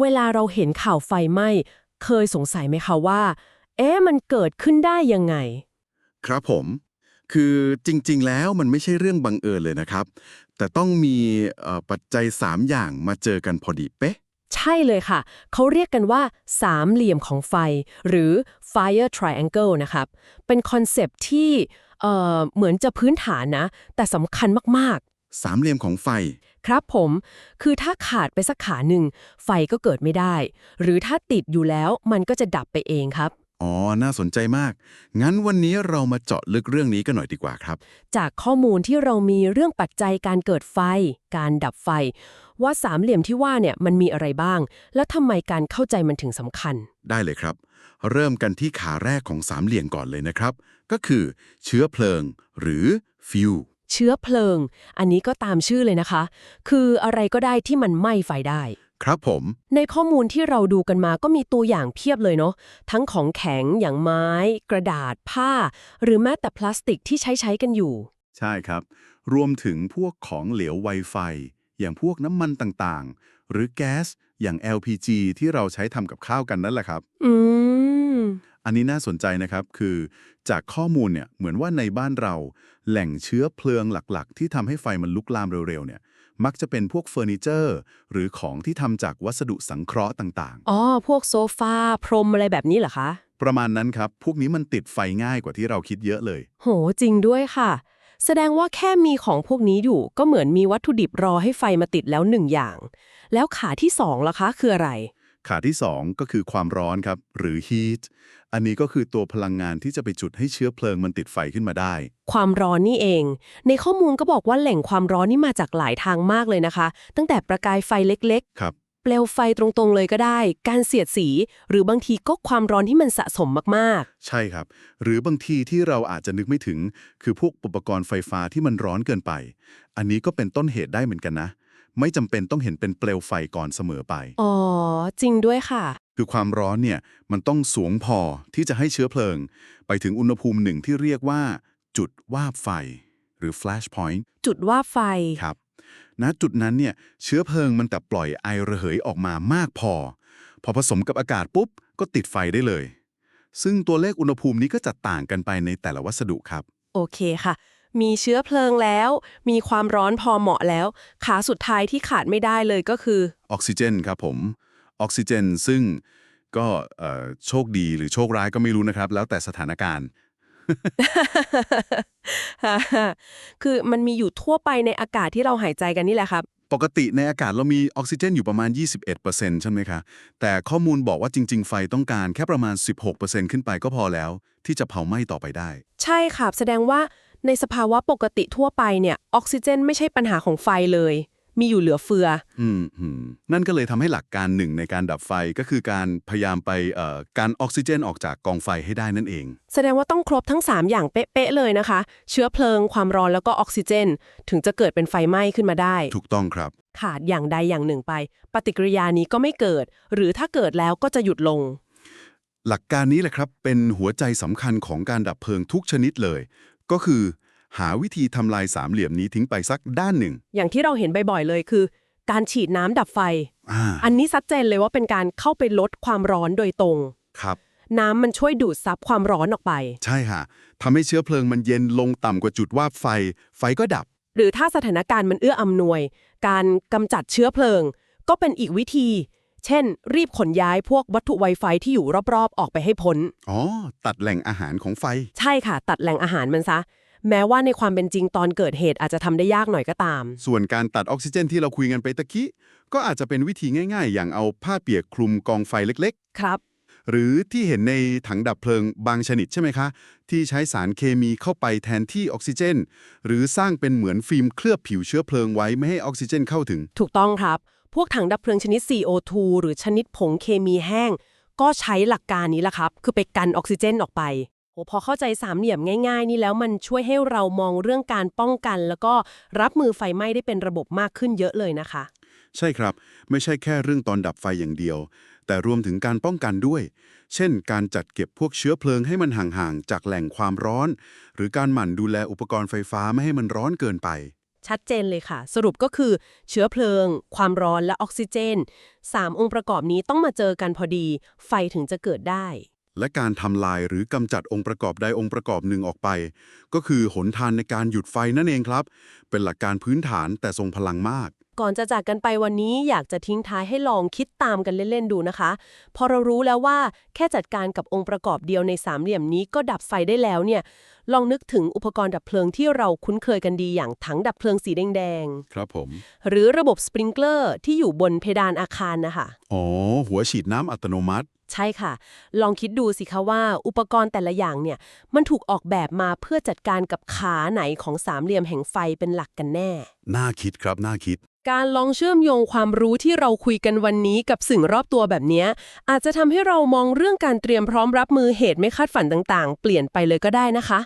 เวลาเราเห็นข่าวไฟไหม้ เคยสงสัยไหมคะว่า เอ๊ะมันเกิดขึ้นได้ยังไง ครับผม คือจริงๆ แล้วมันไม่ใช่เรื่องบังเอิญเลยนะครับ แต่ต้องมีเอ่อปัจจัย 3 อย่างมาเจอกันพอดีเป๊ะ ใช่เลยค่ะ เขาเรียกกันว่า สามเหลี่ยมของไฟ หรือ fire triangle นะครับ เป็นคอนเซปต์ที่เอ่อเหมือนจะพื้นฐานนะ แต่สำคัญมาก สามเหลี่ยมของไฟๆครับผม คือถ้าขาดไปสักขาหนึ่ง ไฟก็เกิดไม่ได้ หรือถ้าติดอยู่แล้วมันก็จะดับไปเองครับ อ๋อ น่าสนใจมาก งั้นวันนี้เรามาเจาะลึกเรื่องนี้กันหน่อยดีกว่าครับ จากข้อมูลที่เรามีเรื่องปัจจัยการเกิดไฟ การดับไฟ ว่าสามเหลี่ยมที่ว่าเนี่ยมันมีอะไรบ้าง แล้วทำไมการเข้าใจมันถึงสำคัญ ได้เลยครับ เริ่มกันที่ขาแรกของสามเหลี่ยมก่อนเลยนะครับ ก็คือ เชื้อเพลิง หรือฟิว เชื้อเพลิง อันนี้ก็ตามชื่อเลยนะคะ คืออะไรก็ได้ที่มันไหม้ไฟได้ ครับผม ในข้อมูลที่เราดูกันมาก็มีตัวอย่างเพียบเลยเนาะทั้งของแข็งอย่างไม้ กระดาษผ้า หรือแม้แต่พลาสติกที่ใช้ใช้กันอยู่ ใช่ครับ รวมถึงพวกของเหลวไวไฟ อย่างพวกน้ำมันต่างๆ หรือแก๊สอย่าง LPG ที่เราใช้ทำกับข้าวกันนั่นแหละครับ อืม อันนี้น่าสนใจนะครับคือ จากข้อมูลเนี่ยเหมือนว่าในบ้านเรา แหล่งเชื้อเพลิงหลักๆ ที่ทำให้ไฟมันลุกลามเร็วๆเนี่ยมักจะเป็นพวกเฟอร์นิเจอร์ หรือของที่ทำจากวัสดุสังเคราะห์ต่างอ๋อ พวกโซฟา พรมอะไรแบบนี้เหรอคะๆประมาณนั้นครับ พวกนี้มันติดไฟง่ายกว่าที่เราคิดเยอะเลย โห จริงด้วยค่ะ แสดงว่าแค่มีของพวกนี้อยู่ ก็เหมือนมีวัตถุดิบรอให้ไฟมาติดแล้วหนึ่งอย่าง แล้วขาที่สองล่ะคะ คืออะไร ขาที่ 2 ก็คือความร้อนครับ หรือ heat อันนี้ก็คือตัวพลังงานที่จะไปจุดให้เชื้อเพลิงมันติดไฟขึ้นมาได้ ความร้อนนี่เอง ในข้อมูลก็บอกว่าแหล่งความร้อนนี่มาจากหลายทางมากเลยนะคะ ตั้งแต่ประกายไฟเล็กครับๆเปลวไฟตรงๆเลยก็ได้ การเสียดสี หรือบางทีก็ความร้อนที่มันสะสมมากใช่ครับ หรือบางทีที่เราอาจจะนึกไม่ถึง คือพวกอุปกรณ์ไฟฟ้าที่มันร้อนเกินไป อันนี้ก็เป็นต้นเหตุได้เหมือนกันนะ ไม่จำเป็นต้องเห็นเป็นเปลวไฟก่อนเสมอไปๆอ๋อ จริงด้วยค่ะ คือความร้อนเนี่ยมันต้องสูงพอที่จะให้เชื้อเพลิง ไปถึงอุณหภูมิหนึ่งที่เรียกว่า จุดวาบไฟ หรือ flash point จุดว่าไฟ ครับณจุดนั้นเนี่ยเชื้อเพลิงมันแต่ปล่อยไอระเหยออกมามากพอ พอผสมกับอากาศปุ๊บ ก็ติดไฟได้เลย ซึ่งตัวเลขอุณหภูมินี้ก็จะต่างกันไปในแต่ละวัสดุครับ โอเคค่ะ มีเชื้อเพลิงแล้ว มีความร้อนพอเหมาะแล้ว ขาสุดท้ายที่ขาดไม่ได้เลยก็คือ ออกซิเจนครับผม ออกซิเจนซึ่งก็เอ่อโชคดีหรือโชคร้ายก็ไม่รู้นะครับ แล้วแต่สถานการณ์ คือมันมีอยู่ทั่วไปในอากาศที่เราหายใจกันนี่แหละครับ ปกติในอากาศเรามีออกซิเจนอยู่ประมาณ 21%ใช่ไหมคะ แต่ข้อมูลบอกว่าจริง ๆ ไฟต้องการแค่ประมาณ 16%ขึ้นไปก็พอแล้ว ที่จะเผาไหม้ต่อไปได้ ใช่ค่ะแสดงว่า ในสภาวะปกติทั่วไปเนี่ย ออกซิเจนไม่ใช่ปัญหาของไฟเลย มีอยู่เหลือเฟือ อืมอืมนั่นก็เลยทำให้หลักการหนึ่งในการดับไฟก็คือการพยายามไปเอ่อการออกซิเจนออกจากกองไฟให้ได้นั่นเอง แสดงว่าต้องครบทั้ง 3 อย่างเป๊ะๆเลยนะคะ เชื้อเพลิงความร้อนแล้วก็ออกซิเจน ถึงจะเกิดเป็นไฟไหม้ขึ้นมาได้ ถูกต้องครับ ขาดอย่างใดอย่างหนึ่งไป ปฏิกิริยานี้ก็ไม่เกิด หรือถ้าเกิดแล้วก็จะหยุดลง หลักการนี้แหละครับ เป็นหัวใจสำคัญของการดับเพลิงทุกชนิดเลย ก็คือหาวิธีทำลายสามเหลี่ยมนี้ทิ้งไปสักด้านหนึ่ง อย่างที่เราเห็นบ่อยๆเลยคือ การฉีดน้ำดับไฟ อ่า อันนี้ชัดเจนเลยว่าเป็นการเข้าไปลดความร้อนโดยตรง ครับ น้ำมันช่วยดูดซับความร้อนออกไป ใช่ค่ะทำให้เชื้อเพลิงมันเย็นลงต่ำกว่าจุดวาบไฟ ไฟก็ดับ หรือถ้าสถานการณ์มันเอื้ออำนวย การกำจัดเชื้อเพลิง ก็เป็นอีกวิธี เช่น รีบขนย้ายพวกวัตถุไวไฟที่อยู่รอบๆ ออกไปให้พ้น อ๋อ ตัดแหล่งอาหารของไฟ ใช่ค่ะ ตัดแหล่งอาหารมันซะ แม้ว่าในความเป็นจริงตอนเกิดเหตุอาจจะทำได้ยากหน่อยก็ตาม ส่วนการตัดออกซิเจนที่เราคุยกันไปตะกี้ ก็อาจจะเป็นวิธีง่ายๆ อย่างเอาผ้าเปียกคลุมกองไฟเล็กครับ ๆ หรือที่เห็นในถังดับเพลิงบางชนิดใช่ไหมคะ ที่ใช้สารเคมีเข้าไปแทนที่ออกซิเจน หรือสร้างเป็นเหมือนฟิล์มเคลือบผิวเชื้อเพลิงไว้ไม่ให้ออกซิเจนเข้าถึง ถูกต้องครับ พวกถังดับเพลิงชนิด CO2 หรือชนิดผงเคมีแห้ง ก็ใช้หลักการนี้แหละครับ คือไปกันออกซิเจนออกไปโหพอเข้าใจสามเหลี่ยมง่ายๆ นี่แล้วมันช่วยให้เรามองเรื่องการป้องกัน แล้วก็รับมือไฟไหม้ได้เป็นระบบมากขึ้นเยอะเลยนะคะ ใช่ครับ ไม่ใช่แค่เรื่องตอนดับไฟอย่างเดียว แต่รวมถึงการป้องกันด้วย เช่น การจัดเก็บพวกเชื้อเพลิงให้มันห่างๆจากแหล่งความร้อน หรือการหมั่นดูแลอุปกรณ์ไฟฟ้าไม่ให้มันร้อนเกินไป ชัดเจนเลยค่ะ สรุปก็คือเชื้อเพลิง ความร้อนและออกซิเจนสามองค์ประกอบนี้ต้องมาเจอกันพอดี ไฟถึงจะเกิดได้ และการทำลายหรือกำจัดองค์ประกอบใดองค์ประกอบหนึ่งออกไป ก็คือหนทางในการหยุดไฟนั่นเองครับ เป็นหลักการพื้นฐานแต่ทรงพลังมาก ก่อนจะจากกันไปวันนี้อยากจะทิ้งท้ายให้ลองคิดตามกันเล่น ๆ ดูนะคะ พอเรารู้แล้วว่าแค่จัดการกับองค์ประกอบเดียวในสามเหลี่ยมนี้ก็ดับไฟได้แล้วเนี่ย ลองนึกถึงอุปกรณ์ดับเพลิงที่เราคุ้นเคยกันดีอย่างถังดับเพลิงสีแดงครับผมๆหรือระบบสปริงเกอร์ที่อยู่บนเพดานอาคารนะคะ อ๋อ หัวฉีดน้ำอัตโนมัติ ใช่ค่ะ ลองคิดดูสิคะว่าอุปกรณ์แต่ละอย่างเนี่ย มันถูกออกแบบมาเพื่อจัดการกับขาไหนของสามเหลี่ยมแห่งไฟเป็นหลักกันแน่ น่าคิดครับ น่าคิด การลองเชื่อมโยงความรู้ที่เราคุยกันวันนี้กับสิ่งรอบตัวแบบนี้ อาจจะทำให้เรามองเรื่องการเตรียมพร้อมรับมือเหตุไม่คาดฝันต่างๆ เปลี่ยนไปเลยก็ได้นะคะ